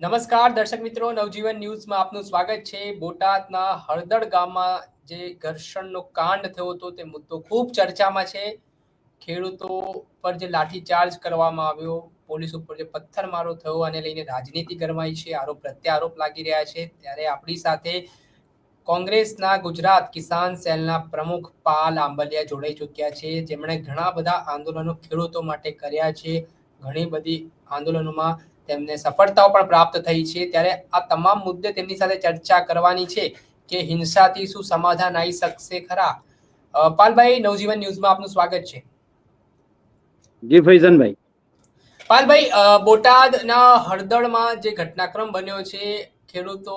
નમસ્કાર, દર્શક મિત્રો. નવજીવન ન્યૂઝમાં આપનું સ્વાગત છે. બોટાદના હળદળ ગામમાં જે ઘર્ષણનો કાંડ થયો હતો, તે મુદ્દો ખૂબ ચર્ચામાં છે. ખેડૂતો પર જે લાઠીચાર્જ કરવામાં આવ્યો, પોલીસ ઉપર જે પથ્થરમારો થયો, અને લઈને રાજનીતિ ગરમાઈ છે. આરોપ પ્રત્યારોપ લાગી રહ્યા છે. ત્યારે આપણી સાથે કોંગ્રેસના ગુજરાત કિસાન સેલના પ્રમુખ પાલ આંબલિયા જોડાઈ ચૂક્યા છે. જેમણે ઘણા બધા આંદોલનો ખેડૂતો માટે કર્યા છે. ઘણી બધી આંદોલનોમાં તેમને સફળતાઓ પણ પ્રાપ્ત થઈ છે. ત્યારે આ તમામ મુદ્દે તેમની સાથે ચર્ચા કરવાની છે કે હિંસાથી શું સમાધાન આવી શકશે ખરા? પાલભાઈ નવજીવન ન્યૂઝમાં આપનું સ્વાગત છે. જી ફૈઝનભાઈ. પાલભાઈ બોટાદના હળદળમાં જે ઘટનાક્રમ બન્યો છે ખેડૂતો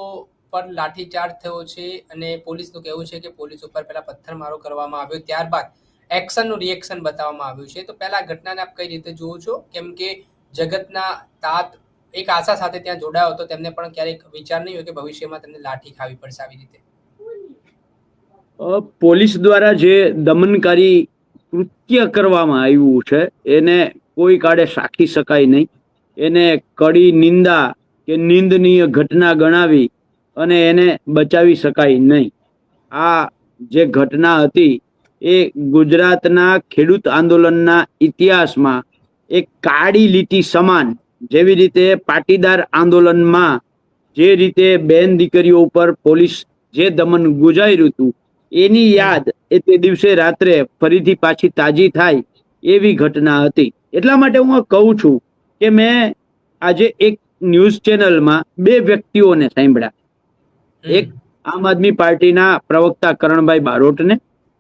પર લાઠીચાર્જ થયો છે અને પોલીસનું કહેવું છે કે પોલીસ ઉપર પહેલા પથ્થરમારો કરવામાં આવ્યો ત્યારબાદ એક્શનનું રિએક્શન બતાવવામાં આવ્યું છે. તો પહેલા ઘટનાને આપ કઈ રીતે જુઓ છો? કેમ કે જગતના તાત એક આશા સાથે ત્યાં જોડાયો હતો, તેમને પણ ક્યારેક વિચાર નહીં હોય કે ભવિષ્યમાં તેમને લાઠી ખાવી પડશે આવી રીતે. પોલીસ દ્વારા જે દમનકારી કૃત્ય કરવામાં આવ્યું છે, એને કોઈ કાળે સાખી શકાય નહીં. એને કડી નિંદા કે નિંદનીય ઘટના ગણાવી અને એને બચાવી શકાય નહીં. આ જે ઘટના હતી, એ ગુજરાતના ખેડૂત આંદોલનના ઇતિહાસમાં એક કાળી લીટી સમાન જેવી રીતે પાટીદાર આંદોલનમાં જે રીતે બેન દીકરીઓ ઉપર પોલીસ જે દમન ગુજાર્યું હતું એની યાદ એ તે દિવસે રાત્રે ફરીથી પાછી તાજી થાય એવી ઘટના હતી. એટલા માટે હું કહું છું કે મેં આજે એક ન્યૂઝ ચેનલમાં બે વ્યક્તિઓને સાંભળ્યા. એક આમ આદમી પાર્ટીના પ્રવક્તા કરણભાઈ બારોટને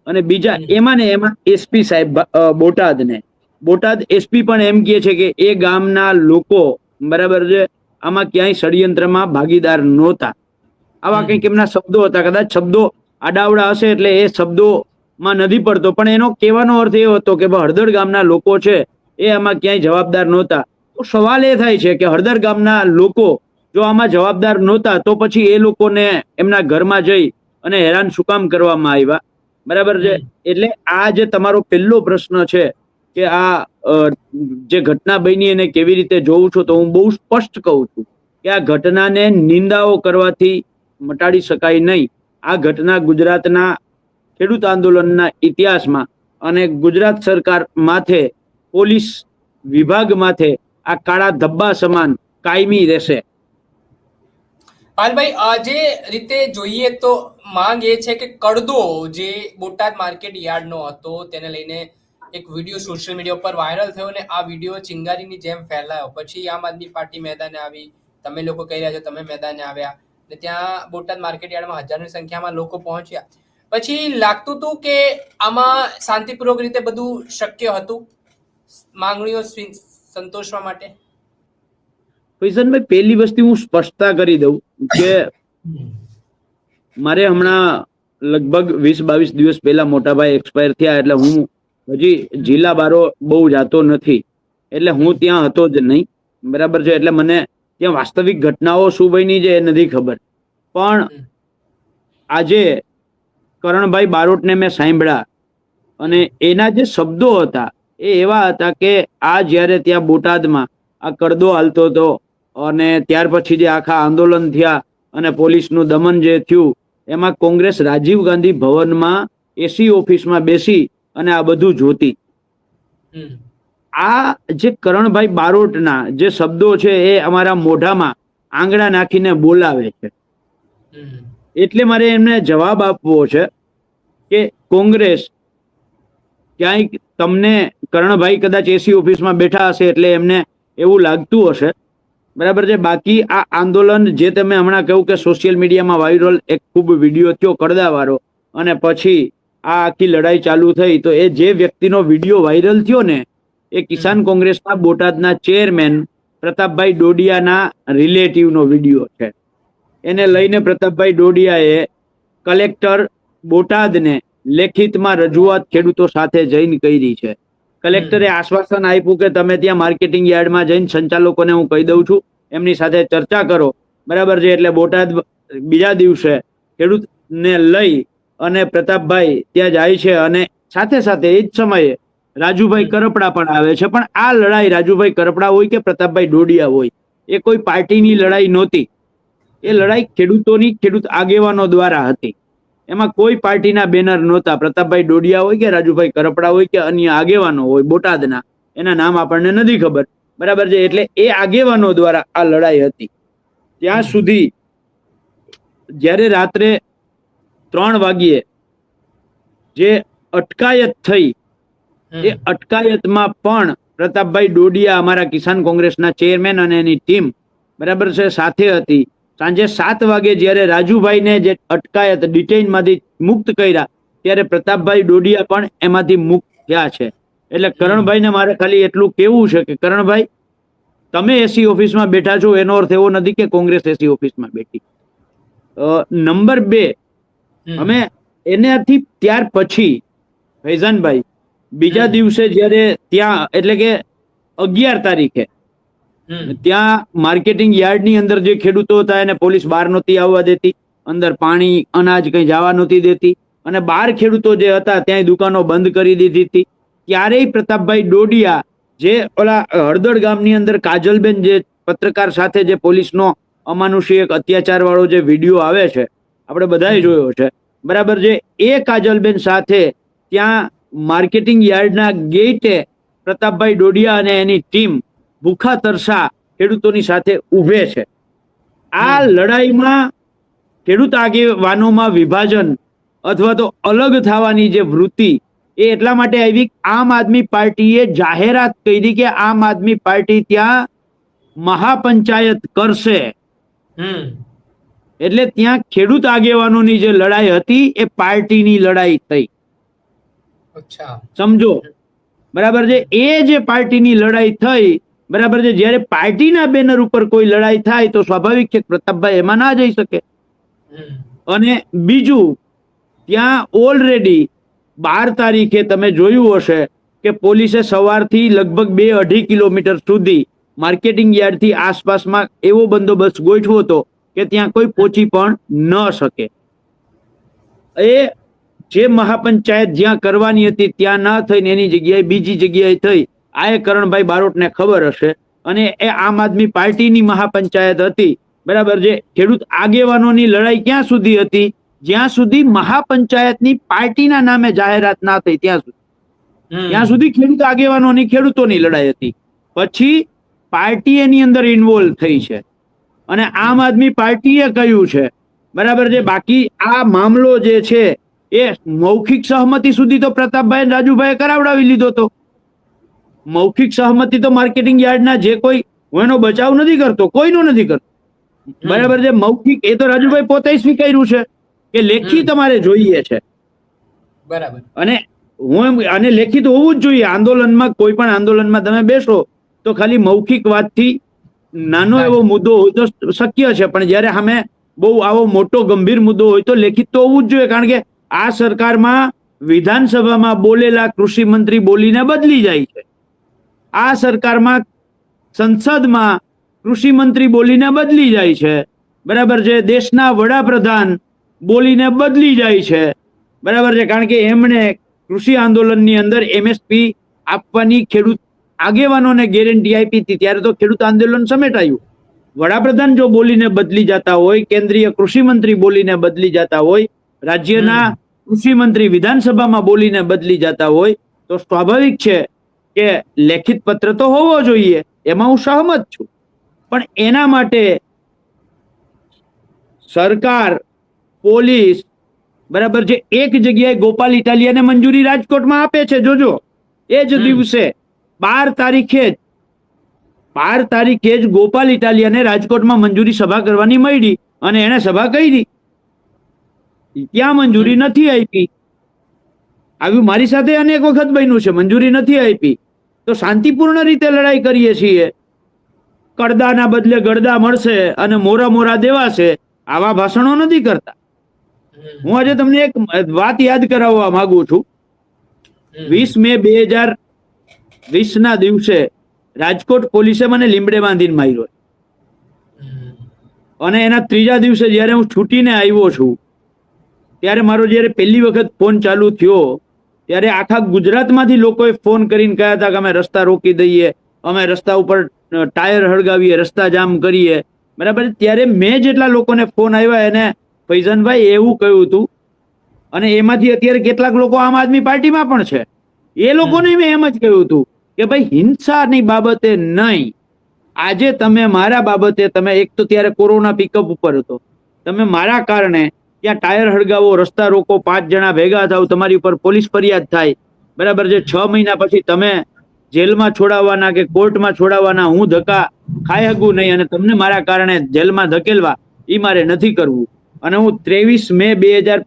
અને બીજા એમાં ને એમાં એસપી સાહેબ બોટાદને. બોટાદ એસપી પણ એમ કહે છે કે એ ગામના લોકો બરાબર છે આમાં ક્યાંય ષડયંત્રમાં ભાગીદાર નહોતા. આવા કંઈક એમના શબ્દો હતા કદાચ શબ્દો આડાવડા હશે એટલે એ શબ્દોમાં નથી પડતો. પણ એનો કહેવાનો અર્થ એ હતો કે હળદર ગામના લોકો છે એ આમાં ક્યાંય જવાબદાર નહોતા. તો સવાલ એ થાય છે કે હળદર ગામના લોકો જો આમાં જવાબદાર નહોતા તો પછી એ લોકોને એમના ઘરમાં જઈ અને હેરાન શું કામ કરવામાં આવ્યા? બરાબર છે? એટલે આ જે તમારો પહેલો પ્રશ્ન છે કે આ જે ઘટના બની એને કેવી રીતે જોઉં છું તો હું બહુ સ્પષ્ટ કહું છું કે આ ઘટનાને નિંદાઓ કરવાથી મટાડી શકાય નહીં. આ ઘટના ગુજરાતના ખેડૂત આંદોલનના ઇતિહાસમાં અને ગુજરાત સરકાર માથે, પોલીસ વિભાગ માથે આ કાળા ધબ્બા સમાન કાયમી રહેશે. પાલભાઈ આજે રીતે જોઈએ તો માંગ એ છે કે કડદો જે બોટાદ માર્કેટ યાર્ડનો હતો તેને લઈને એક વીડિયો સોશિયલ મીડિયા પર વાયરલ થયો અને આ વીડિયો ચિંગારીની જેમ ફેલાયો. પછી આમ આદમી પાર્ટી મેદાને આવી, તમે લોકો કહી રહ્યા છો તમે મેદાને આવ્યા. ને ત્યાં બોટાદ માર્કેટ યાર્ડમાં હજારોની સંખ્યામાં લોકો પહોંચ્યા. પછી લાગતું હતું કે આમાં શાંતિપૂર્વક રીતે બધું શક્ય હતું. માંગણીઓ સંતોષવા માટે. ફૈઝનભાઈ પહેલી વસ્તુ હું સ્પષ્ટતા કરી દઉં કે મારે હમણાં લગભગ વીસ બાવીસ દિવસ પહેલા મોટાભાઈ એક્સપાયર થયા એટલે હું હજી જિલ્લા બારો બહુ જાતો નથી. એટલે હું ત્યાં હતો જ નહીં. બરાબર છે? એટલે મને ત્યાં વાસ્તવિક ઘટનાઓ શું બની છે એ નથી ખબર. પણ આજે કરણભાઈ બારોટને મેં સાંભળ્યા અને એના જે શબ્દો હતા એ એવા હતા કે આ જ્યારે ત્યાં બોટાદમાં આ કડદો હાલતો હતો અને ત્યાર પછી જે આખા આંદોલન થયા અને પોલીસનું દમન જે થયું એમાં કોંગ્રેસ રાજીવ ગાંધી ભવનમાં એસી ઓફિસમાં બેસી અને આ બધું જોતી. આ જે કરણભાઈ બારોટના જે શબ્દો છે એ અમારા મોઢામાં આંગળા નાખીને બોલાવે છે. એટલે મારે એમને જવાબ આપવો છે કે કોંગ્રેસ ક્યાંય તમને કરણભાઈ કદાચ એસી ઓફિસમાં બેઠા હશે એટલે એમને એવું લાગતું હશે. બરાબર છે? બાકી આ આંદોલન જે તમે હમણાં કહ્યું કે સોશિયલ મીડિયામાં વાયરલ એક ખૂબ વીડિયો થયો કડદાવાળો અને પછી આ આખી લડાઈ ચાલુ થઈ તો એ જે વ્યક્તિનો વીડિયો વાયરલ થયો ને એ કિસાન કોંગ્રેસના બોટાદના ચેરમેન પ્રતાપભાઈ ડોડિયાના રિલેટિવનો વીડિયો છે. એને લઈને પ્રતાપભાઈ ડોડિયાએ કલેક્ટર બોટાદને લેખિતમાં રજૂઆત ખેડૂતો સાથે જઈને કરી છે. કલેક્ટરે આશ્વાસન આપ્યું કે તમે ત્યાં માર્કેટિંગ યાર્ડમાં જઈને સંચાલકોને હું કહી દઉં છું એમની સાથે ચર્ચા કરો. બરાબર છે એટલે બોટાદ બીજા દિવસે ખેડૂતને લઈ અને પ્રતાપભાઈ ત્યાં જાય છે અને સાથે સાથે એ જ સમયે રાજુભાઈ કરપડા પણ આવે છે. પણ આ લડાઈ રાજુભાઈ કરપડા હોય કે પ્રતાપભાઈ ડોડિયા હોય, એ કોઈ પાર્ટીની લડાઈ નહોતી. એ લડાઈ ખેડૂતોની ખેડૂત આગેવાનો દ્વારા હતી. એમાં કોઈ પાર્ટીના બેનર નહોતા. પ્રતાપભાઈ ડોડિયા હોય કે રાજુભાઈ કરપડા હોય કે અન્ય આગેવાનો હોય, બોટાદના, એના નામ આપણને નથી ખબર. બરાબર છે? એટલે એ આગેવાનો દ્વારા આ લડાઈ હતી. ત્યાં સુધી જ્યારે રાત્રે ત્રણ વાગ્યે જે અટકાયત થઈ એ અટકાયતમાં પણ પ્રતાપભાઈ ડોડિયા અમારા કિસાન કોંગ્રેસના ચેરમેન અને એની ટીમ બરાબર છે સાથે હતી. સાંજે સાત વાગે જ્યારે રાજુભાઈને જે અટકાયત ડિટેઇનમાંથી મુક્ત કર્યા ત્યારે પ્રતાપભાઈ ડોડિયા પણ એમાંથી મુક્ત થયા છે. એટલે કરણભાઈને મારે ખાલી એટલું કેવું છે કે કરણભાઈ તમે એસી ઓફિસમાં બેઠા છો. એનો અર્થ એવો નથી કે કોંગ્રેસ એસી ઓફિસમાં બેઠી. અ, નંબર બે. અમે એનાથી ત્યાર પછી ફૈઝાનભાઈ બીજા દિવસે જ્યારે ત્યાં એટલે કે અગિયાર તારીખે ત્યાં માર્કેટિંગ યાર્ડની અંદર જે ખેડૂતો હતા એને પોલીસ બહાર નહોતી આવવા દેતી અંદર પાણી અનાજ કંઈ જવા નહોતી દેતી અને બાર ખેડૂતો જે હતા ત્યાંય દુકાનો બંધ કરી દીધી હતી. ત્યારેય પ્રતાપભાઈ ડોડિયા જે ઓલા હળદળ ગામની અંદર કાજલબેન જે પત્રકાર સાથે જે પોલીસનો અમાનુષી એક અત્યાચાર વાળો જે વીડિયો આવે છે આપણે બધાએ જોયો છે. બરાબર છે? એ કાજલબેન સાથે ત્યાં માર્કેટિંગ યાર્ડના ગેટે પ્રતાપભાઈ ડોડિયા અને એની ટીમ ભૂખા તરસા ખેડૂતોની સાથે ઊભે છે. આ લડાઈમાં ખેડૂત આગેવાનોમાં વિભાજન અથવા તો અલગ થવાની જે વૃત્તિ એ એટલા માટે આવી આમ આદમી પાર્ટીએ જાહેરાત કરી કે આમ આદમી પાર્ટી ત્યાં મહાપંચાયત કરશે. એટલે ત્યાં ખેડૂત આગેવાનોની જે લડાઈ હતી એ પાર્ટીની લડાઈ થઈ. સમજો. બરાબર છે? એ જે પાર્ટીની લડાઈ થઈ બરાબર છે? જ્યારે પાર્ટીના બેનર ઉપર કોઈ લડાઈ થાય તો સ્વાભાવિક છે પ્રતાપભાઈ એમાં ના જઈ શકે. અને બીજું ત્યાં ઓલરેડી બાર તારીખે તમે જોયું હશે કે પોલીસે સવારથી લગભગ બે અઢી કિલોમીટર સુધી માર્કેટિંગ યાર્ડથી આસપાસમાં એવો બંદોબસ્ત ગોઠવો હતો કે ત્યાં કોઈ પહોંચી પણ ન શકે. એ જે મહાપંચાયત જ્યાં કરવાની હતી ત્યાં ના થઈને એની જગ્યાએ બીજી જગ્યાએ થઈ. આ એ કરણભાઈ બારોટને ખબર હશે. અને એ આમ આદમી પાર્ટીની મહાપંચાયત હતી. બરાબર જે ખેડૂત આગેવાનોની લડાઈ ક્યાં સુધી હતી? જ્યાં સુધી મહાપંચાયતની પાર્ટીના નામે જાહેરાત ના થઈ ત્યાં સુધી. ત્યાં સુધી ખેડૂત આગેવાનોની ખેડૂતોની લડાઈ હતી. પછી પાર્ટી એની અંદર ઇન્વોલ્વ થઈ છે. અને આમ આદમી પાર્ટીએ કહ્યું છે. બરાબર છે? બાકી આ મામલો જે છે એ મૌખિક સહમતિ સુધી તો પ્રતાપભાઈ રાજુભાઈ રાજુભાઈએ કરાવડાવી લીધો તો. મૌખિક સહમતિ તો માર્કેટિંગ યાર્ડના જે કોઈ હું એનો બચાવ નથી કરતો કોઈનો નથી કરતો. બરાબર છે? મૌખિક એ તો રાજુભાઈ પોતે સ્વીકાર્યું છે કે લેખી તમારે જોઈએ છે. બરાબર. અને હું એમ અને લેખિત હોવું જ જોઈએ. આંદોલનમાં કોઈ પણ આંદોલનમાં તમે બેસો તો ખાલી મૌખિક વાતથી નાનો એવો મુદ્દો હોય તો શક્ય છે પણ જ્યારે સામે બહુ આવો મોટો ગંભીર મુદ્દો હોય તો લેખિત તો હોવું જ જોઈએ કારણ કે આ સરકારમાં વિધાનસભામાં બોલેલા કૃષિ મંત્રી બોલીને બદલી જાય છે. આ સરકારમાં સંસદમાં કૃષિ મંત્રી બોલીને બદલી જાય છે. બરાબર છે દેશના વડાપ્રધાન બોલીને બદલી જાય છે. બરાબર છે કારણ કે એમણે કૃષિ આંદોલનની અંદર એમએસપી આપવાની ખેડૂત આગેવાનોને ગેરંટી આપી હતી ત્યારે તો ખેડૂત આંદોલન સમેટાયું. વડાપ્રધાન જો બોલીને બદલી જતા હોય કેન્દ્રીય કૃષિ મંત્રી બોલીને બદલી જતા હોય રાજ્યના કૃષિ મંત્રી વિધાનસભામાં બોલીને બદલી જતા હોય તો સ્વાભાવિક છે કે લેખિત પત્ર તો હોવો જોઈએ એમાં હું સહમત છું. પણ એના માટે સરકાર પોલીસ બરાબર છે એક જગ્યાએ ગોપાલ ઇટાલિયાને મંજૂરી રાજકોટમાં આપે છે જોજો. એ જ દિવસે બાર તારીખે જ, બાર તારીખે જ ગોપાલ ઇટાલિયાને રાજકોટમાં મંજૂરી સભા કરવાની મળી અને એને સભા કરી. ત્યાં મંજૂરી નથી આપી. આવ્યું મારી સાથે અનેક વખત બન્યું છે, મંજૂરી નથી આપી. તો શાંતિપૂર્ણ રીતે લડાઈ કરીએ છીએ. કડદાના બદલે ગડદા મળશે અને મોરા મોરા દેવાશે, આવા ભાષણો નથી કરતા. હું આજે તમને એક વાત યાદ કરાવવા માંગુ છું. વીસ મે બે હજાર વીસ ના દિવસે રાજકોટ પોલીસે મને લીમડે બાંધીને માર્યો. અને એના ત્રીજા દિવસે જ્યારે હું છૂટીને આવ્યો છું ત્યારે મારો જ્યારે પહેલી વખત ફોન ચાલુ થયો ત્યારે આખા ગુજરાતમાંથી લોકોએ ફોન કરીને કહ્યા હતા કે અમે રસ્તા રોકી દઈએ અમે રસ્તા ઉપર ટાયર હળગાવીએ રસ્તા જામ કરીએ. બરાબર? ત્યારે મેં જેટલા લોકોને ફોન આવ્યા એને ફૈઝનભાઈ એવું કહ્યું હતું અને એમાંથી અત્યારે કેટલાક લોકો આમ આદમી પાર્ટીમાં પણ છે. એ લોકોને મેં એમ જ કહ્યું હતું કે ભાઈ હિંસાની બાબતે નહીં. આજે તમે મારા બાબતે તમે એક તો ત્યારે કોરોના પિકઅપ ઉપર હતો. તમે મારા કારણે ત્યાં ટાયર હળગાવો, રસ્તા રોકો, પાંચ જણા ભેગા થાવ, તમારી ઉપર પોલીસ ફરિયાદ થાય. બરાબર છે, છ મહિના પછી તમે જેલમાં છોડાવવાના કે કોર્ટમાં છોડાવવાના, હું ધક્કા ખાઈ શકું નહીં અને તમને મારા કારણે જેલમાં ધકેલવા એ મારે નથી કરવું. અને હું ત્રેવીસ મે બે હજાર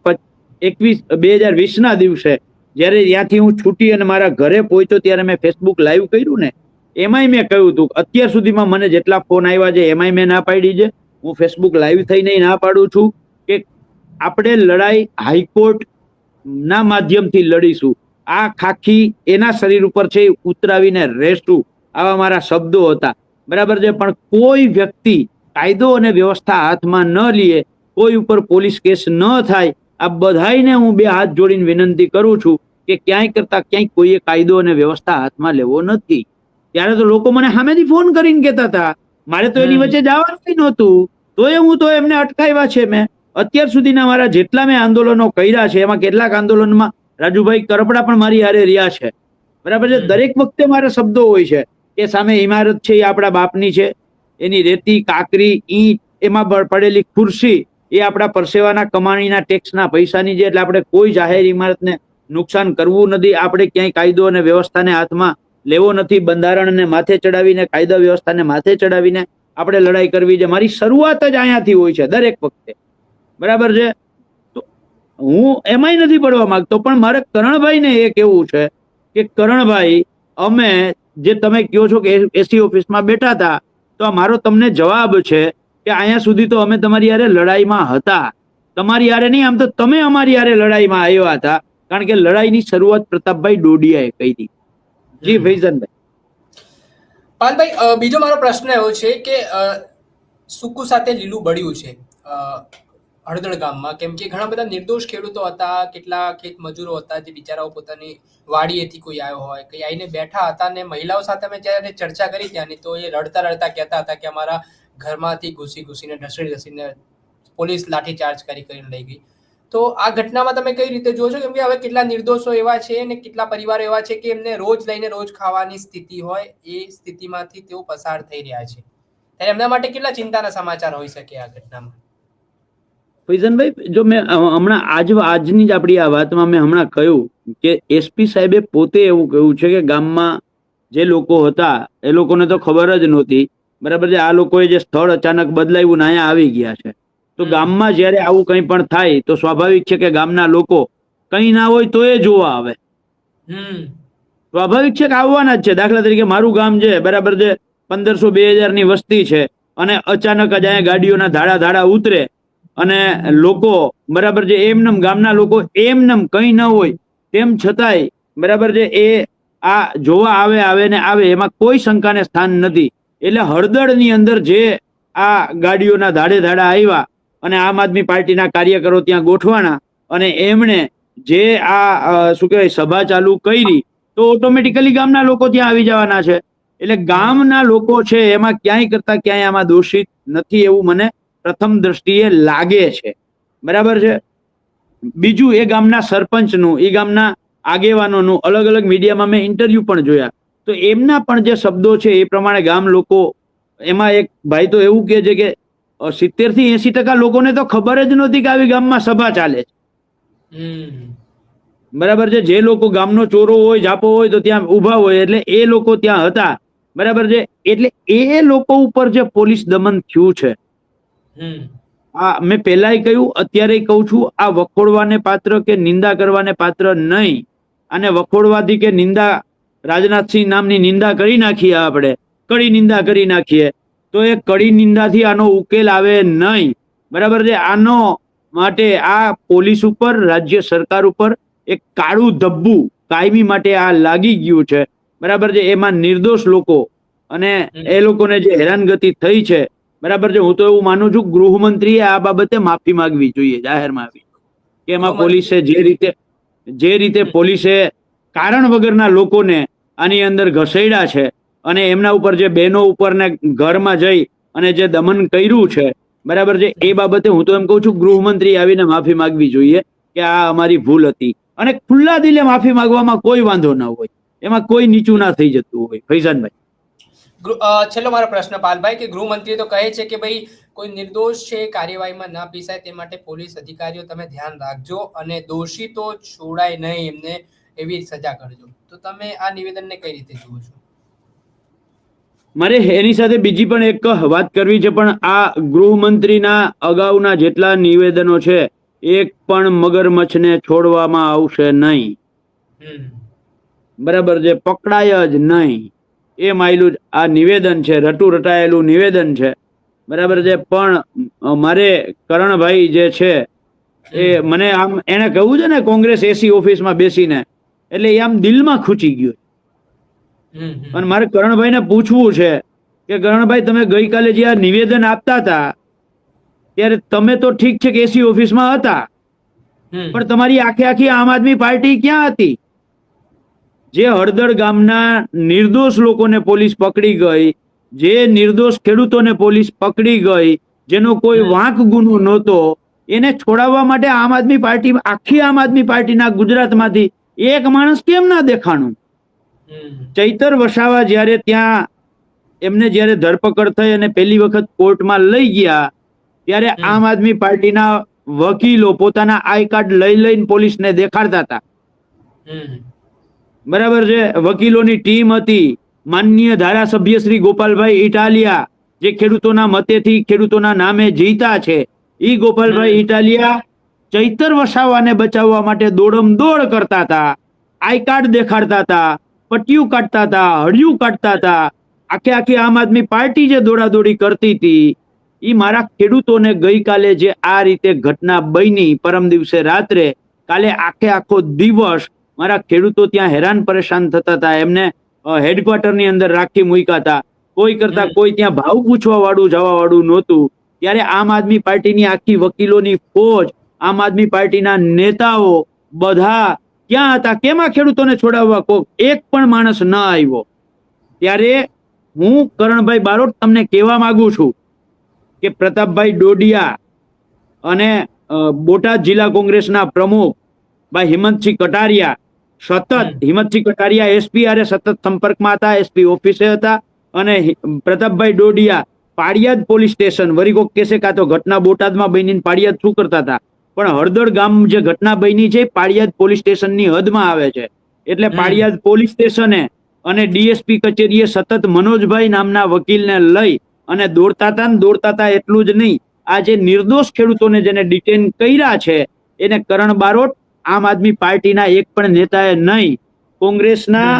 એકવીસ, બે હજાર વીસના દિવસે જ્યારે ત્યાંથી હું છૂટી અને મારા ઘરે પહોંચ્યો ત્યારે મેં ફેસબુક લાઈવ કર્યું ને, એમાંય મેં કહ્યું હતું, અત્યાર સુધીમાં મને જેટલા ફોન આવ્યા છે, એમાંય મેં ના પાડી છે. હું ફેસબુક લાઈવ થઈને ના પાડું છું કે આપણે લડાઈ હાઈકોર્ટ ના માધ્યમથી લડીશું. આ ખાખી એના શરીર ઉપર છે ઉતરાવીને રહેશું. આવા મારા શબ્દો હતા. બરાબર છે? પણ કોઈ વ્યક્તિ કાયદો અને વ્યવસ્થા હાથમાં ન લે, કોઈ ઉપર પોલીસ કેસ ન થાય, આ બધાઈને હું બે હાથ જોડીને વિનંતી કરું છું કે ક્યાંય કરતા ક્યાંય કોઈએ કાયદો અને વ્યવસ્થા હાથમાં લેવો નથી. ત્યારે તો લોકો મને સામેથી ફોન કરીને કહેતા હતા મારે તો એની વચ્ચે જવાનું નહોતું. તોય હું તો એમને અટકાવ્યા છે મેં. અત્યાર સુધીના મારા જેટલા મેં આંદોલનો કર્યા છે એમાં કેટલાક આંદોલનમાં રાજુભાઈ કરપડા પણ મારી હારે રહ્યા છે. બરાબર છે? દરેક વખતે મારા શબ્દો હોય છે કે સામે ઇમારત છે એ આપણા બાપની છે એની રેતી કાકરી ઈંટ એમાં પડેલી ખુરશી એ આપણા પરસેવાના કમાણીના ટેક્સના પૈસાની છે એટલે આપણે કોઈ જાહેર ઇમારતને નુકસાન કરવું નથી. આપણે ક્યાંય કાયદો અને વ્યવસ્થાને હાથમાં લેવો નથી. બંધારણને માથે ચડાવીને, કાયદા વ્યવસ્થાને માથે ચડાવીને આપણે લડાઈ કરવી છે. મારી શરૂઆત જ અહીંયાથી હોય છે, દરેક વખતે. બરાબર છે? તો હું એમાંય નથી પડવા માંગતો, પણ મારે કરણભાઈને એ કેવું છે કે કરણભાઈ, અમે જે તમે કહો છો કે એસી ઓફિસમાં બેઠા હતા, તો આ મારો તમને જવાબ છે કે અહીંયા સુધી તો અમે તમારી યારે લડાઈમાં હતા. તમારી યારે નહીં, આમ તો તમે અમારી યારે લડાઈમાં આવ્યા હતા. કારણ કે લડાઈની શરૂઆત પ્રતાપભાઈ ડોડિયાએ કરી હતી. જી ફૈઝનભાઈ પાલભાઈ બીજો મારો પ્રશ્ન એવો છે કે સુકુ સાથે લીલું બળ્યું છે. હળદળ ગામમાં કેમ કે ઘણા બધા નિર્દોષ ખેડૂતો હતા કેટલા ખેત મજૂરો હતા જે બિચારાઓ પોતાની વાડીએથી કોઈ આવ્યો હોય કઈ આવીને બેઠા હતા ને મહિલાઓ સાથે અમે જ્યારે ચર્ચા કરી ત્યાંની તો એ રડતા રડતા કહેતા હતા કે અમારા ઘરમાંથી ઘૂસી ઘૂસીને ઢસડી ઢસીને પોલીસ લાઠીચાર્જ કરી કરીને લઈ ગઈ. તો આ ઘટનામાં તમે કઈ રીતે જોશો કેમ કે હવે કેટલા નિર્દોષો એવા છે ને કેટલા પરિવારો એવા છે કે એમને રોજ લઈને રોજ ખાવાની સ્થિતિ હોય એ સ્થિતિમાંથી તેઓ પસાર થઈ રહ્યા છે. ત્યારે એમના માટે કેટલા ચિંતાના સમાચાર હોઈ શકે આ ઘટનામાં? ફૈઝનભાઈ, જો મેં હમણાં આજ, આજની જ આપણી આ વાતમાં મેં હમણાં કહ્યું કે એસપી સાહેબે પોતે એવું કહ્યું છે કે ગામમાં જે લોકો હતા, એ લોકોને તો ખબર જ નહોતી. બરાબર છે, આ લોકોએ જે સ્થળ અચાનક બદલાવ્યું ને અહીંયા આવી ગયા છે. તો. ગામમાં જ્યારે આવું કંઈ પણ થાય તો સ્વાભાવિક છે કે ગામના લોકો કંઈ ના હોય તો એ જોવા આવે. હમ. સ્વાભાવિક છે કે આવવાના જ છે. દાખલા તરીકે મારું ગામ છે બરાબર છે પંદરસો બે હજારની વસ્તી છે અને અચાનક જ અહીંયા ગાડીઓના ધાડા ધાડા ઉતરે અને લોકો બરાબર છે એમનેમ ગામના લોકો એમનેમ કંઈ ન હોય તેમ છતાંય બરાબર છે એ આ જોવા આવે આવે ને આવે એમાં કોઈ શંકાને સ્થાન નથી. એટલે હળદળની અંદર જે આ ગાડીઓના ધાડે ધાડા આવ્યા અને આમ આદમી પાર્ટીના કાર્યકરો ત્યાં ગોઠવાના અને એમણે જે આ શું કહેવાય, સભા ચાલુ કરી તો ઓટોમેટિકલી ગામના લોકો ત્યાં આવી જવાના છે. એટલે ગામના લોકો છે એમાં ક્યાંય કરતા ક્યાંય આમાં દોષિત નથી એવું મને પ્રથમ દ્રષ્ટિએ લાગે છે. બરાબર છે? બીજું એ ગામના સરપંચનું, એ ગામના આગેવાનોનું અલગ અલગ મીડિયામાં મેં ઇન્ટરવ્યુ પણ જોયા. તો એમના પણ જે શબ્દો છે એ પ્રમાણે ગામ લોકો, એમાં એક ભાઈ તો એવું કહે છે કે સિત્તેરથી એસી ટકા લોકોને તો ખબર જ નહોતી કે આવી ગામમાં સભા ચાલે છે. બરાબર છે? જે લોકો ગામનો ચોરો હોય જાપો હોય તો ત્યાં ઊભા હોય એટલે એ લોકો ત્યાં હતા. બરાબર છે? એટલે એ લોકો ઉપર જે પોલીસ દમન થયું છે આ મેં પહેલાય કહ્યું અત્યારે કહું છું આ વખોડવાને પાત્ર કે નિંદા કરવાને પાત્ર નહીં. અને વખોડવાથી કે નિંદા રાજનાથસિંહ નામની નિંદા કરી નાખીએ આપણે. કડી નિંદા કરી નાખીએ. તો એ કડી નિંદાથી આનો ઉકેલ આવે નહીં. બરાબર છે? આનો માટે આ પોલીસ ઉપર રાજ્ય સરકાર ઉપર એક કાળું ધબ્બુ કાયમી માટે આ લાગી ગયું છે. બરાબર છે? એમાં નિર્દોષ લોકો અને એ લોકોને જે હેરાનગતિ થઈ છે બરાબર છે? હું તો એવું માનું છું ગૃહમંત્રીએ આ બાબતે માફી માંગવી જોઈએ જાહેરમાં આવી. કે એમાં પોલીસે જે રીતે જે રીતે પોલીસે કારણ વગરના લોકોને આની અંદર ઘસેડ્યા છે અને એમના ઉપર જે બહેનો ઉપર ને ઘરમાં જઈ અને જે દમન કર્યું છે, બરાબર છે, એ બાબતે હું તો એમ કહું છું, ગૃહમંત્રી આવીને માફી માંગવી જોઈએ કે આ અમારી ભૂલ હતી. અને ખુલ્લા દિલે માફી માંગવામાં કોઈ વાંધો ના હોય. એમાં કોઈ નીચું ના થઈ જતું હોય. ફૈઝાનભાઈ. છેલ્લો મારો પ્રશ્ન પાલભાઈ, કે ગૃહમંત્રી તો કહે છે કે ભાઈ કોઈ નિર્દોષ છે કાર્યવાહીમાં ના પીસાય તે માટે પોલીસ અધિકારીઓ તમે ધ્યાન રાખજો અને દોષી તો છોડાય નહીં, એમને એવી સજા કરજો. તો તમે આ નિવેદનને કઈ રીતે જુઓ છો? મારે એની સાથે બીજી પણ એક વાત કરવી છે પણ આ ગૃહમંત્રીના અગાઉના જેટલા નિવેદનો છે એક પણ મગરમચ્છને છોડવામાં આવશે નહીં. બરાબર છે પકડાય જ નહીં. એ માયલું આ નિવેદન છે રટુ રટાયેલું નિવેદન છે. બરાબર છે પણ મારે કરણભાઈ જે છે એ મને આમ એને કહ્યું છે ને કોંગ્રેસ એસી ઓફિસમાં બેસીને એટલે એ આમ દિલમાં ખૂચી ગયું. અને મારે કરણભાઈને પૂછવું છે કે કરણભાઈ તમે ગઈકાલે જે આ નિવેદન આપતા હતા ત્યારે તમે તો ઠીક છે કે એસી ઓફિસમાં હતા પણ તમારી આખે આખી આમ આદમી પાર્ટી ક્યાં હતી? જે હળદર ગામના નિર્દોષ લોકોને પોલીસ પકડી ગઈ જે નિર્દોષ ખેડૂતોને પોલીસ પકડી ગઈ જેનો કોઈ વાંક ગુનો નહોતો એને છોડાવવા માટે આમ આદમી પાર્ટી આખી આમ આદમી પાર્ટીના ગુજરાતમાંથી એક માણસ કેમ ના દેખાણું. ચૈતર વસાવા જ્યારે ત્યાં એમને જ્યારે ધરપકડ થઈ અને પહેલી વખત કોર્ટમાં લઈ ગયા ત્યારે આમ આદમી પાર્ટીના વકીલો પોતાના આઈ કાર્ડ લઈ લઈને પોલીસને દેખાડતા હતા. બરાબર છે? વકીલોની ટીમ હતી. માનનીય ધારાસભ્ય શ્રી ગોપાલભાઈ ઇટાલિયા જે ખેડૂતોના મતેથી ખેડૂતોના નામે જીતા છે. ઈ ગોપાલભાઈ ઇટાલિયા ચૈતર વસાવાને બચાવવા માટે દોડમ દોડ કરતા હતા. આઈ કાર્ડ દેખાડતા હતા. પટ્ટીયું કાઢતા હતા હળિયું કાઢતા હતા. આખે આખી આમ આદમી પાર્ટી જે દોડાદોડી કરતી હતી એ મારા ખેડૂતોને ગઈકાલે જે આ રીતે ઘટના બની પરમ દિવસે રાત્રે કાલે આખે આખો દિવસ મારા ખેડૂતો ત્યાં હેરાન પરેશાન થતા હતા. એમને હેડક્વાર્ટરની અંદર રાખી મૂક્યા હતા. કોઈ કરતા કોઈ ત્યાં ભાવ પૂછવા વાળું જવા વાળું નહોતું. ત્યારે આમ આદમી પાર્ટીની આખી વકીલોની ફોજ આમ આદમી પાર્ટીના નેતાઓ બધા ક્યાં હતા? કેમાં ખેડૂતોને છોડાવવા કોક એક પણ માણસ ન આવ્યો? ત્યારે હું કરણભાઈ બારોટ તમને કહેવા માંગુ છું કે પ્રતાપભાઈ ડોડિયા અને બોટાદ જિલ્લા કોંગ્રેસના પ્રમુખ ભાઈ હિંમતસિંહ કટારિયા સતત હમ. હિંમતસિંહ કટારિયા એસપી આરે સતત સંપર્કમાં હતા એસપી ઓફિસે હતા અને પ્રતાપભાઈ ડોડિયા પાડિયાદ પોલીસ સ્ટેશન વરી કોક કેસે કાં તો ઘટના બોટાદમાં બનીને પાડિયાદ શું કરતા હતા? પણ હળદર ગામ જે ઘટના બની છે પાળિયાદ પોલીસ સ્ટેશનની હદમાં આવે છે. એટલે પાળિયાદ પોલીસ સ્ટેશને અને ડીએસપી કચેરીએ સતત મનોજભાઈ નામના વકીલને લઈ અને દોડતા હતા ને દોડતા હતા એટલું જ નહીં આ જે નિર્દોષ ખેડૂતોને જેને ડિટેન કર્યા છે એને કરણ બારોટ આમ આદમી પાર્ટીના એક પણ નેતાએ નહીં. કોંગ્રેસના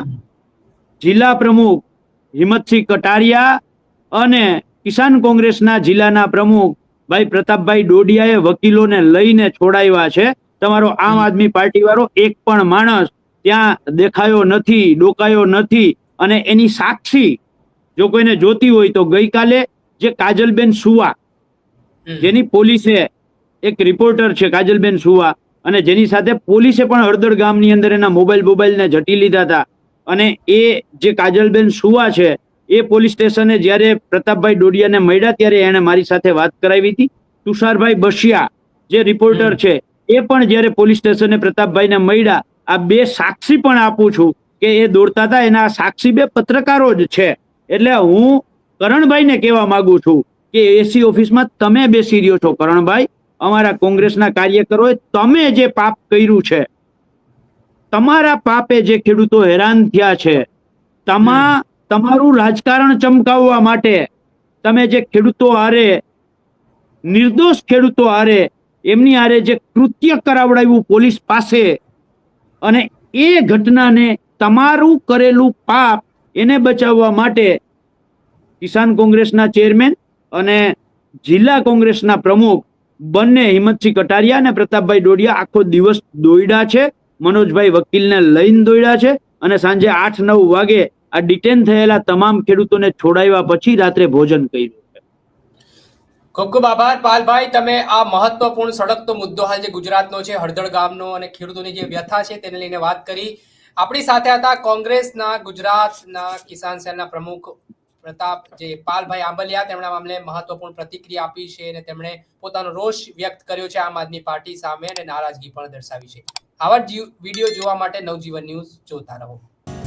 જિલ્લા પ્રમુખ હિંમતસિંહ કટારિયા અને કિસાન કોંગ્રેસના જિલ્લાના પ્રમુખ ભાઈ પ્રતાપભાઈ ડોડિયાએ વકીલોને લઈને છોડાવ્યા છે. તમારો આમ આદમી પાર્ટી વાળો એક પણ માણસ ત્યાં દેખાયો નથી ડોકાયો નથી. અને એની સાક્ષી જો કોઈને જોતી હોય તો ગઈકાલે જે કાજલબેન સુવા જેની પોલીસે એક રિપોર્ટર છે કાજલબેન સુવા અને જેની સાથે પોલીસે પણ હળદર ગામની અંદર એના મોબાઈલ મોબાઈલને ઝટી લીધા હતા. અને એ જે કાજલબેન સુવા છે એ પોલીસ સ્ટેશને જ્યારે પ્રતાપભાઈ ડોડિયાને મળ્યા ત્યારે એણે મારી સાથે વાત કરાવી હતી. તુષારભાઈ બશિયા જે રિપોર્ટર છે એ પણ જ્યારે પોલીસ સ્ટેશને પ્રતાપભાઈને મળ્યા આ બે સાક્ષી પણ આપું છું કે એ દોડતા હતા. એના સાક્ષી બે પત્રકારો જ છે. એટલે હું કરણભાઈને કહેવા માંગુ છું કે એસી ઓફિસમાં તમે બેસી રહ્યો છો કરણભાઈ. અમારા કોંગ્રેસના કાર્યકરોએ તમે જે પાપ કર્યું છે તમારા પાપે જે ખેડૂતો હેરાન થયા છે તમા તમારું રાજકારણ ચમકાવવા માટે તમે જે ખેડૂતો હારે, નિર્દોષ ખેડૂતો હારે, એમની હારે જે કૃત્ય કરાવડાવ્યું પોલીસ પાસે, અને એ ઘટનાને તમારું કરેલું પાપ એને બચાવવા માટે કિસાન કોંગ્રેસના ચેરમેન અને જિલ્લા કોંગ્રેસના પ્રમુખ બંને હિંમતસિંહ કટારિયા અને પ્રતાપભાઈ ડોડિયા આખો દિવસ દોડ્યા છે. મનોજભાઈ વકીલને લઈને દોડ્યા છે અને સાંજે આઠ નવ વાગે આ ડિટેન થયેલા તમામ ખેડૂતોને છોડાવ્યા પછી રાત્રે ભોજન કર્યું ખૂબ ખૂબ આભાર. પાલભાઈ, તમે આ મહત્વપૂર્ણ સડકતો મુદ્દો હાલ જે ગુજરાતનો છે, હળદળ ગામનો અને ખેડૂતોની જે વ્યથા છે તેને લઈને વાત કરી. આપણી સાથે હતા કોંગ્રેસના ગુજરાતના કિસાન સેલના પ્રમુખ પ્રતાપ જે પાલભાઈ આંબલિયા. તેમણે મામલે મહત્વપૂર્ણ પ્રતિક્રિયા આપી છે અને તેમણે પોતાનો રોષ વ્યક્ત કર્યો છે આમ આદમી પાર્ટી સામે અને નારાજગી પણ દર્શાવી છે. આવા વીડિયો જોવા માટે નવજીવન ન્યૂઝ જોતા રહો.